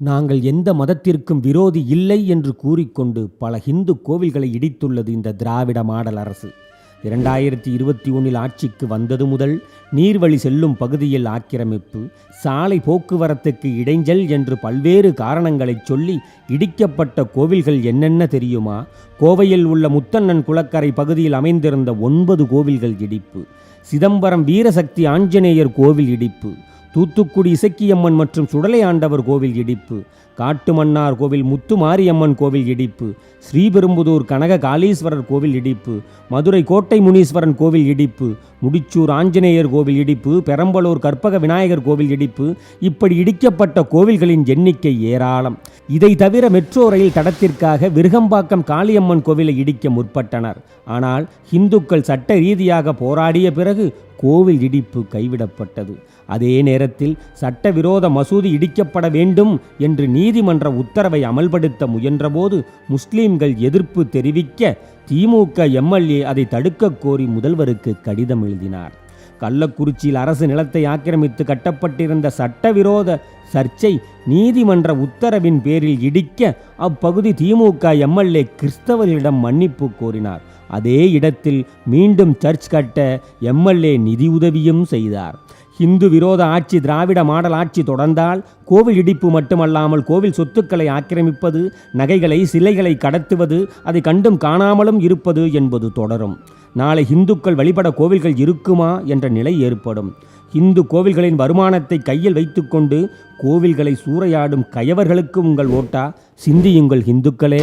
நாங்கள் எந்த மதத்திற்கும் விரோதி இல்லை என்று கூறிக்கொண்டு பல இந்து கோவில்களை இடித்துள்ளது இந்த திராவிட மாடல் அரசு. இரண்டாயிரத்தி இருபத்தி ஒன்றில் ஆட்சிக்கு வந்தது முதல் நீர்வழி செல்லும் பகுதியில் ஆக்கிரமிப்பு சாலை போக்குவரத்துக்கு இடைஞ்சல் என்று பல்வேறு காரணங்களைச் சொல்லி இடிக்கப்பட்ட கோவில்கள் என்னென்ன தெரியுமா? கோவையில் உள்ள முத்தண்ணன் குளக்கரை பகுதியில் அமைந்திருந்த ஒன்பது கோவில்கள் இடிப்பு சிதம்பரம் வீரசக்தி ஆஞ்சநேயர் கோவில் இடிப்பு தூத்துக்குடி இசக்கியம்மன் மற்றும் சுடலை ஆண்டவர் கோவில் இடிப்பு காட்டுமன்னார் கோவில் முத்து மாரியம்மன் கோவில் இடிப்பு ஸ்ரீபெரும்புதூர் கனக காளீஸ்வரர் கோவில் இடிப்பு மதுரை கோட்டை முனீஸ்வரன் கோவில் இடிப்பு முடிச்சூர் ஆஞ்சநேயர் கோவில் இடிப்பு பெரம்பலூர் கற்பக விநாயகர் கோவில் இடிப்பு இப்படி இடிக்கப்பட்ட கோவில்களின் எண்ணிக்கை ஏராளம். இதை தவிர மெட்ரோ ரயில் தடத்திற்காக விருகம்பாக்கம் காளியம்மன் கோவிலை இடிக்க முற்பட்டனர். ஆனால் இந்துக்கள் சட்ட ரீதியாக போராடிய பிறகு கோவில் இடிப்பு கைவிடப்பட்டது. அதே நேரத்தில் சட்டவிரோத மசூதி இடிக்கப்பட வேண்டும் என்று நீதிமன்ற உத்தரவை அமல்படுத்த முயன்றபோது முஸ்லிம்கள் எதிர்ப்பு தெரிவிக்க திமுக எம்எல்ஏ அதை தடுக்க கோரி முதல்வருக்கு கடிதம் எழுதினார். கள்ளக்குறிச்சியில் அரசு நிலத்தை ஆக்கிரமித்து கட்டப்பட்டிருந்த சட்டவிரோத சர்ச்சை நீதிமன்ற உத்தரவின் பேரில் இடிக்க அப்பகுதி திமுக எம்எல்ஏ கிறிஸ்தவர்களிடம் மன்னிப்பு கோரினார். அதே இடத்தில் மீண்டும் சர்ச் கட்ட எம்எல்ஏ நிதியுதவியும் செய்தார். இந்து விரோத ஆட்சி திராவிட மாடல் ஆட்சி தொடர்ந்தால் கோவில் இடிப்பு மட்டுமல்லாமல் கோவில் சொத்துக்களை ஆக்கிரமிப்பது நகைகளை சிலைகளை கடத்துவது அதை கண்டும் காணாமலும் இருப்பது என்பது தொடரும். நாளை இந்துக்கள் வழிபட கோவில்கள் இருக்குமா என்ற நிலை ஏற்படும். இந்து கோவில்களின் வருமானத்தை கையில் வைத்துக்கொண்டு கோவில்களை சூறையாடும் கயவர்களுக்கு உங்கள் ஓட்டா. சிந்தியுங்கள் இந்துக்களே